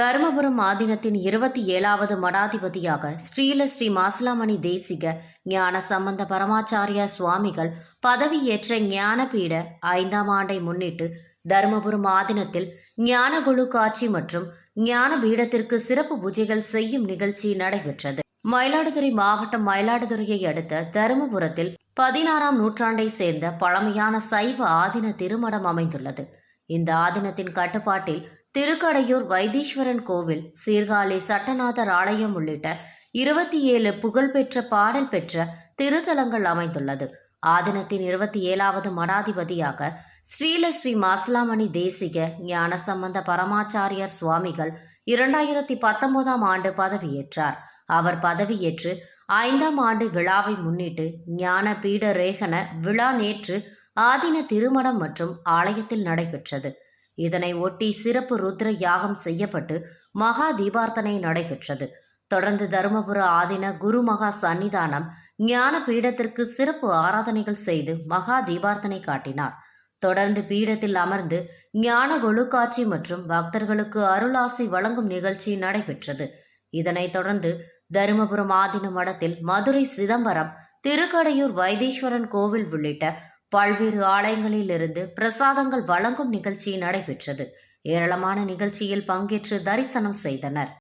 தருமபுரம் ஆதீனத்தின் இருபத்தி ஏழாவது மடாதிபதியாக ஸ்ரீல ஸ்ரீ மாசிலாமணி தேசிக ஞான சம்பந்த பரமாச்சாரிய சுவாமிகள் பதவியேற்ற ஞானபீட ஐந்தாம் ஆண்டை முன்னிட்டு தருமபுரம் ஆதீனத்தில் ஞானகுழு காட்சி மற்றும் ஞான பீடத்திற்கு சிறப்பு பூஜைகள் செய்யும் நிகழ்ச்சி நடைபெற்றது. மயிலாடுதுறை மாவட்டம் மயிலாடுதுறையை அடுத்த தருமபுரத்தில் பதினாறாம் நூற்றாண்டை சேர்ந்த பழமையான சைவ ஆதீன திருமடம் அமைந்துள்ளது. இந்த ஆதீனத்தின் கட்டுப்பாட்டில் திருக்கடையூர் வைத்தீஸ்வரன் கோவில் சீர்காழி சட்டநாதர் ஆலயம் உள்ளிட்ட இருபத்தி ஏழு புகழ்பெற்ற பாடல் பெற்ற திருத்தலங்கள் அமைந்துள்ளது. ஆதினத்தின் இருபத்தி ஏழாவது மடாதிபதியாக ஸ்ரீல ஸ்ரீ மாசிலாமணி தேசிக ஞானசம்பந்த பரமாச்சாரியார் சுவாமிகள் இரண்டாயிரத்தி பத்தொன்பதாம் ஆண்டு பதவியேற்றார். அவர் பதவியேற்று ஐந்தாம் ஆண்டு விழாவை முன்னிட்டு ஞான பீட ரேகன விழா நேற்று ஆதீன திருமணம் மற்றும் ஆலயத்தில் நடைபெற்றது. இதனை ஒட்டி சிறப்பு ருத்ர யாகம் செய்யப்பட்டு மகா தீபார்த்தனை நடைபெற்றது. தொடர்ந்து தருமபுர ஆதீன குருமகா சன்னிதானம் ஞான பீடத்திற்கு சிறப்பு ஆராதனைகள் செய்து மகா தீபார்த்தனை காட்டினார். தொடர்ந்து பீடத்தில் அமர்ந்து ஞான கொழுக்காட்சி மற்றும் பக்தர்களுக்கு அருளாசி வழங்கும் நிகழ்ச்சி நடைபெற்றது. இதனைத் தொடர்ந்து தருமபுரம் ஆதின மடத்தில் மதுரை சிதம்பரம் திருக்கடையூர் வைத்தீஸ்வரன் கோவில் உள்ளிட்ட பல்வேறு ஆலயங்களிலிருந்து பிரசாதங்கள் வழங்கும் நிகழ்ச்சி நடைபெற்றது. ஏராளமான நிகழ்ச்சியில் பங்கேற்று தரிசனம் செய்தனர்.